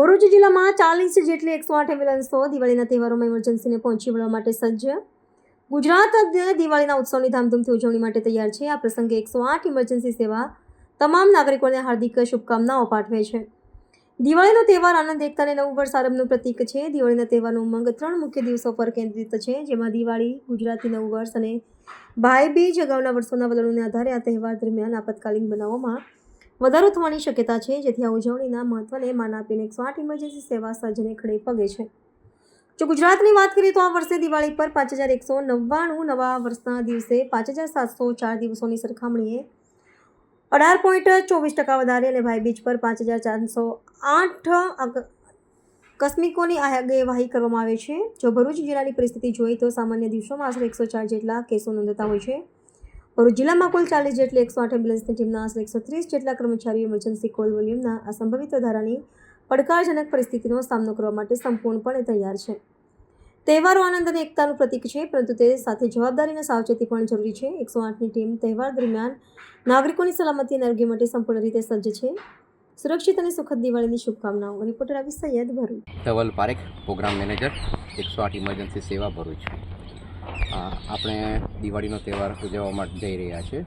ભરૂચ જિલ્લામાં ચાલીસ જેટલી એકસો આઠ એમ્બ્યુલન્સો દિવાળીના તહેવારોમાં ઇમરજન્સીને પહોંચી વળવા માટે સજ્જ. ગુજરાત દિવાળીના ઉત્સવની ધામધૂમથી ઉજવણી માટે તૈયાર છે. આ પ્રસંગે એકસો આઠ ઇમરજન્સી સેવા તમામ નાગરિકોને હાર્દિક શુભકામનાઓ પાઠવે છે. દિવાળીનો તહેવાર આનંદ, એકતા અને નવું વર્ષ આરંભનું પ્રતીક છે. દિવાળીના તહેવારનો ઉમંગ ત્રણ મુખ્ય દિવસો પર કેન્દ્રિત છે, જેમાં દિવાળી, ગુજરાતી નવું વર્ષ અને ભાઈ બીજ અગાઉના વર્ષોના વલણોને આધારે આ તહેવાર દરમિયાન આપતકાલીન બનાવોમાં વધારો થવાની શક્યતા છે, જેથી આ ઉજવણીના મહત્વને માન આપીને એકસો આઠ ઇમરજન્સી સેવા સર્જને ખડે પગે છે. જો ગુજરાતની વાત કરીએ તો આ વર્ષે દિવાળી પર પાંચ હજાર એકસો નવ્વાણું નવા વર્ષના દિવસે પાંચ હજાર સાતસો ચાર દિવસોની સરખામણીએ અઢાર પોઈન્ટ ચોવીસ ટકા વધારે અને ભાઈબીજ પર પાંચ હજાર ચારસો આઠ કસ્મિકોની આગેવાહી કરવામાં આવે છે. જો ભરૂચ જિલ્લાની પરિસ્થિતિ જોઈએ તો સામાન્ય દિવસોમાં આશરે એકસો ચાર જેટલા કેસો નોંધાતા હોય છે. ભરૂચ જિલ્લામાં કુલ ચાલીસ જેટલી એકસો આઠ એમ્બ્યુલન્સની ટીમના આશરે એકસો ત્રીસ જેટલા કર્મચારીઓ ઇમરજન્સી કોલ વોલ્યુમના આ વધારાની પડકારજનક પરિસ્થિતિનો સામનો કરવા માટે સંપૂર્ણપણે તૈયાર છે. તહેવારો આનંદ અને એકતાનું પ્રતીક છે, પરંતુ તે સાથે જવાબદારી અને સાવચેતી પણ જરૂરી છે. એકસો આઠની ટીમ તહેવાર દરમિયાન નાગરિકોની સલામતી અને આરોગ્ય માટે સંપૂર્ણ રીતે સજ્જ છે. સુરક્ષિત અને સુખદ દિવાળીની શુભકામનાઓ. રિપોર્ટર આવી સૈયદ ભરૂચ. ધવલ પારેખ, પ્રોગ્રામ મેનેજર, એકસો આઠ ઇમરજન્સી સેવા ભરૂચ. આપણે દિવાળીનો તહેવાર ઉજવવા માટે જઈ રહ્યા છીએ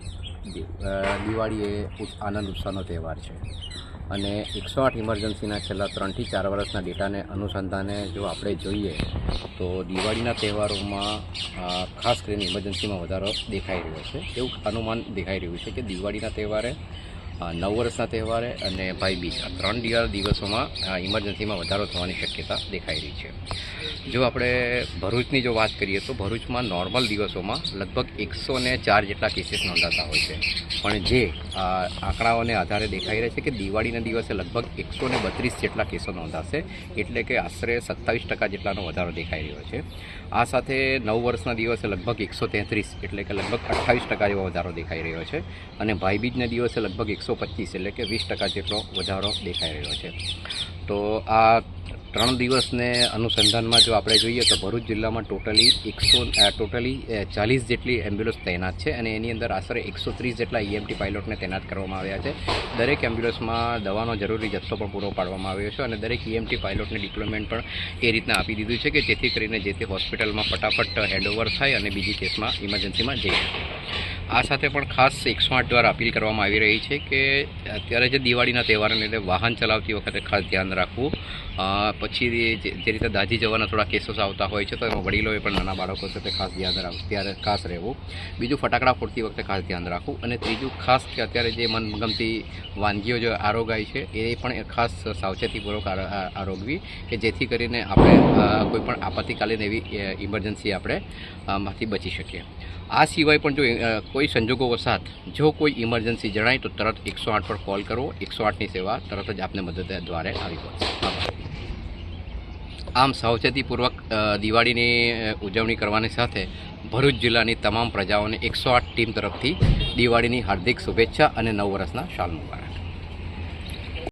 દિવાળી એ આનંદ ઉત્સાહનો તહેવાર છે. અને એકસો આઠ ઇમરજન્સીના છેલ્લા ત્રણથી ચાર વર્ષના ડેટાને અનુસંધાને જો આપણે જોઈએ, તો દિવાળીના તહેવારોમાં ખાસ કરીને ઇમરજન્સીમાં વધારો દેખાઈ રહ્યો છે. એવું અનુમાન દેખાઈ રહ્યું છે કે દિવાળીના તહેવારે નવ વર્ષના તહેવારે અને ભાઈબીજ આ ત્રણ દિવા- દિવસોમાં ઇમરજન્સીમાં વધારો થવાની શક્યતા દેખાઈ રહી છે. જો આપણે ભરૂચની જો વાત કરીએ તો ભરૂચમાં નોર્મલ દિવસોમાં લગભગ એકસો ને ચાર જેટલા કેસીસ નોંધાતા હોય છે. પણ જે આંકડાઓને આધારે દેખાઈ રહ્યા છે કે દિવાળીના દિવસે લગભગ એકસો ને બત્રીસ જેટલા કેસો નોંધાશે, એટલે કે આશરે સત્તાવીસ ટકા જેટલાનો વધારો દેખાઈ રહ્યો છે. આ સાથે નવ વર્ષના દિવસે લગભગ એકસો તેત્રીસ, એટલે કે લગભગ અઠ્ઠાવીસ ટકા જેવો વધારો દેખાઈ રહ્યો છે. અને ભાઈબીજના દિવસે લગભગ એકસો પચીસ એટલે કે વીસ ટકા જેટલો વધારો દેખાઈ રહ્યો છે. તો આ ત્રણ દિવસને અનુસંધાનમાં જો આપણે જોઈએ તો ભરૂચ જિલ્લામાં ટોટલી એકસો ટોટલી ચાલીસ જેટલી એમ્બ્યુલન્સ તૈનાત છે અને એની અંદર આશરે એકસો ત્રીસ જેટલા ઈએમટી પાયલોટને તૈનાત કરવામાં આવ્યા છે. દરેક એમ્બ્યુલન્સમાં દવાનો જરૂરી જથ્થો પણ પૂરો પાડવામાં આવ્યો છે અને દરેક ઈએમટી પાયલોટને ડિપ્લોયમેન્ટ પણ એ રીતના આપી દીધું છે કે જેથી કરીને જે તે હોસ્પિટલમાં ફટાફટ હેન્ડઓવર થાય અને બીજી કેસમાં ઇમરજન્સીમાં જઈ શકે. આ સાથે પણ ખાસ એકસો આઠ દ્વારા અપીલ કરવામાં આવી રહી છે કે અત્યારે જે દિવાળીના તહેવારને લીધે વાહન ચલાવતી વખતે ખાસ ધ્યાન રાખવું. પછી જે રીતે દાજી જવાના થોડા કેસો આવતા હોય છે તો એમાં વડીલોએ પણ નાના બાળકો સાથે ખાસ ધ્યાન રાખવું ત્યારે ખાસ રહેવું. બીજું ફટાકડા ફોડતી વખતે ખાસ ધ્યાન રાખવું અને ત્રીજું ખાસ કે અત્યારે જે મનગમતી વાનગીઓ જે આરોગાય છે એ પણ ખાસ સાવચેતીપૂર્વક આરો- આરોગવી કે જેથી કરીને આપણે કોઈપણ કોઈ પણ આપત્તિકાલીન એવી ઇમરજન્સી આપણે માંથી બચી શકીએ. આ સિવાય પણ જો કોઈ સંજોગો વસાત જો કોઈ ઇમરજન્સી જણાય તો તરત એકસો આઠ પર કોલ કરવો એકસો આઠની સેવા તરત જ આપને મદદ દ્વારે આવી પડશે આમ સાવચેતીપૂર્વક દિવાળીની ઉજવણી કરવાની સાથે ભરૂચ જિલ્લાની તમામ પ્રજાઓને એકસો આઠ ટીમ તરફથી દિવાળીની હાર્દિક શુભેચ્છા અને નવ વર્ષના શાલ મુબારક.